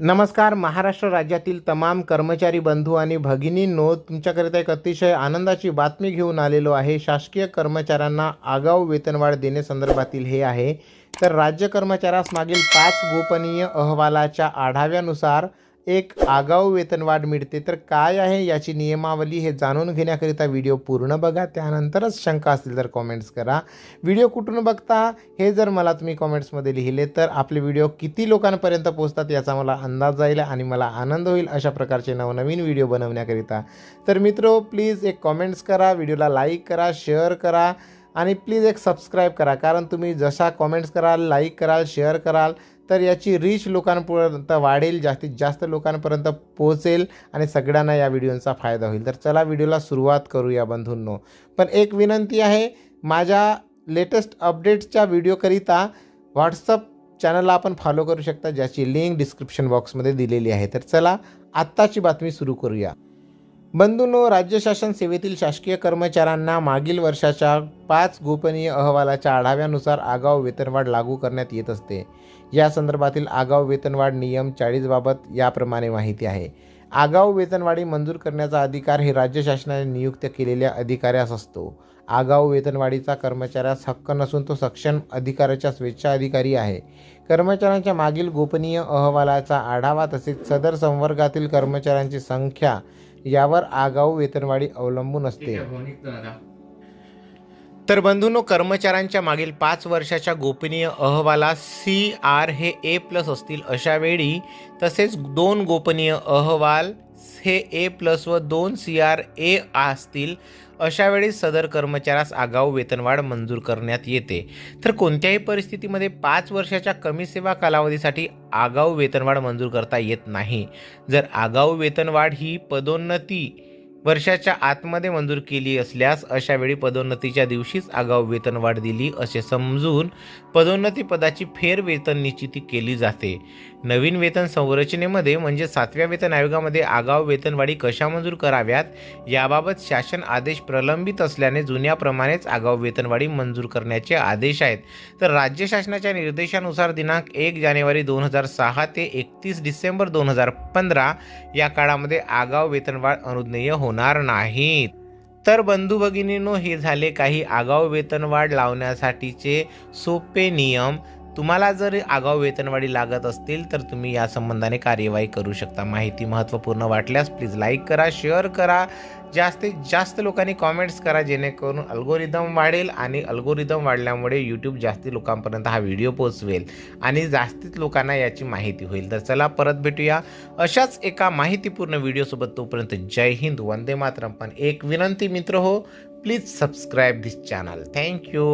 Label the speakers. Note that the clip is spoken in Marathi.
Speaker 1: नमस्कार महाराष्ट्र राज्यातील तमाम कर्मचारी बंधू आणि भगिनींनो तुमच्याकरिता एक अतिशय आनंदाची बातमी घेऊन आलेलो आहे. शासकीय कर्मचाऱ्यांना आगाऊ वेतनवाढ देण्यासंदर्भातील हे आहे. तर राज्य कर्मचाऱ्यास मागील पाच गोपनीय अहवालाच्या आढाव्यानुसार एक आगाऊ वेतनवाढ मिळते तर काय आहे याची नियमावली हे जाणून घेण्याकरिता व्हिडिओ पूर्ण बघा. त्यानंतरच शंका असतील तर कॉमेंट्स करा. व्हिडिओ कुठून बघता हे जर मला तुम्ही कॉमेंट्समध्ये लिहिले तर आपले व्हिडिओ किती लोकांपर्यंत पोहोचतात याचा मला अंदाज जाईल आणि मला आनंद होईल अशा प्रकारचे नवनवीन व्हिडिओ बनवण्याकरिता. तर मित्रो प्लीज एक कॉमेंट्स करा व्हिडिओला लाईक करा शेअर करा. आणि प्लीज एक सबस्क्राईब करा. कारण तुम्ही जसा कॉमेंट्स कराल लाईक कराल शेअर कराल तर याची रीच लोकांपर्यंत वाढेल जास्तीत जास्त लोकांपर्यंत पोहोचेल आणि सगळ्यांना या व्हिडिओचा फायदा होईल. तर चला व्हिडिओला सुरुवात करूया बंधूंनो. पण एक विनंती आहे माझ्या लेटेस्ट अपडेट्सच्या व्हिडिओकरिता व्हॉट्सअप चॅनलला आपण फॉलो करू शकता ज्याची लिंक डिस्क्रिप्शन बॉक्समध्ये दिलेली आहे. तर चला आत्ताची बातमी सुरू करूया. बंधूंनो राज्य शासन सेवेतील शासकीय कर्मचाऱ्यांना मागील वर्षाच्या पाच गोपनीय अहवालाच्या आढाव्यानुसार आगाऊ वेतनवाढ लागू करण्यात येत असते. या संदर्भातील आगाऊ वेतनवाढ नियम चाळीसबाबत याप्रमाणे माहिती आहे. आगाऊ वेतनवाढी मंजूर करण्याचा अधिकार हे राज्य शासनाने नियुक्त केलेल्या अधिकाऱ्यास असतो. आगाऊ वेतनवाढीचा कर्मचाऱ्यास हक्क नसून तो सक्षम अधिकाऱ्याच्या स्वेच्छा अधिकारी आहे. कर्मचाऱ्यांच्या मागील गोपनीय अहवालाचा आढावा तसेच सदर संवर्गातील कर्मचाऱ्यांची संख्या यावर आगाऊ वेतनवाढी अवलंबून असते. तर बंधूंनो कर्मचाऱ्यांच्या मागील पाच वर्षाच्या गोपनीय अहवालात सी आर हे ए प्लस असतील अशा वेळी तसेच दोन गोपनीय अहवाल हे ए प्लस व दोन सी आर ए असतील अशावेळी सदर कर्मचाऱ्यास आगाऊ वेतनवाढ मंजूर करण्यात येते. तर कोणत्याही परिस्थितीमध्ये पाच वर्षाच्या कमी सेवा कालावधीसाठी आगाऊ वेतनवाढ मंजूर करता येत नाही. जर आगाऊ वेतनवाढ ही पदोन्नती वर्षाच्या आतमध्ये मंजूर केली असल्यास अशा वेळी पदोन्नतीच्या दिवशीच आगाऊ वेतनवाढ दिली असे समजून पदोन्नती पदाची फेर वेतन निश्चिती केली जाते. नवीन वेतन संरचनेमध्ये म्हणजे सातव्या वेतन आयोगामध्ये आगाऊ वेतनवाढी कशा मंजूर कराव्यात याबाबत शासन आदेश प्रलंबित असल्याने जुन्याप्रमाणेच आगाऊ वेतनवाढी मंजूर करण्याचे आदेश आहेत. तर राज्य शासनाच्या निर्देशानुसार दिनांक एक जानेवारी दोन हजार सहा ते एकतीस डिसेंबर दोन हजार पंधरा या काळामध्ये आगाऊ वेतनवाढ अनुज्ञेय होणार नाहीत. तर बंधू भगिनींनो हे झाले काही आगाऊ वेतनवाढ लावण्यासाठीचे सोपे नियम. तुम्हाला जर आगाऊ वेतनवाढी लागत असतील तर तुम्ही या संबंधाने कार्यवाही करू शकता. माहिती महत्त्वपूर्ण वाटल्यास प्लीज लाईक करा शेअर करा. जास्तीत जास्त लोकांनी कॉमेंट्स करा जेणेकरून अल्गोरिदम वाढेल आणि अल्गोरिदम वाढल्यामुळे यूट्यूब जास्ती लोकांपर्यंत हा व्हिडिओ पोचवेल आणि जास्तीत लोकांना याची माहिती होईल. तर चला परत भेटूया. अशाच एका माहितीपूर्ण व्हिडिओसोबत तोपर्यंत जय हिंद वंदे मातरम. पण एक विनंती मित्र हो please subscribe this channel thank you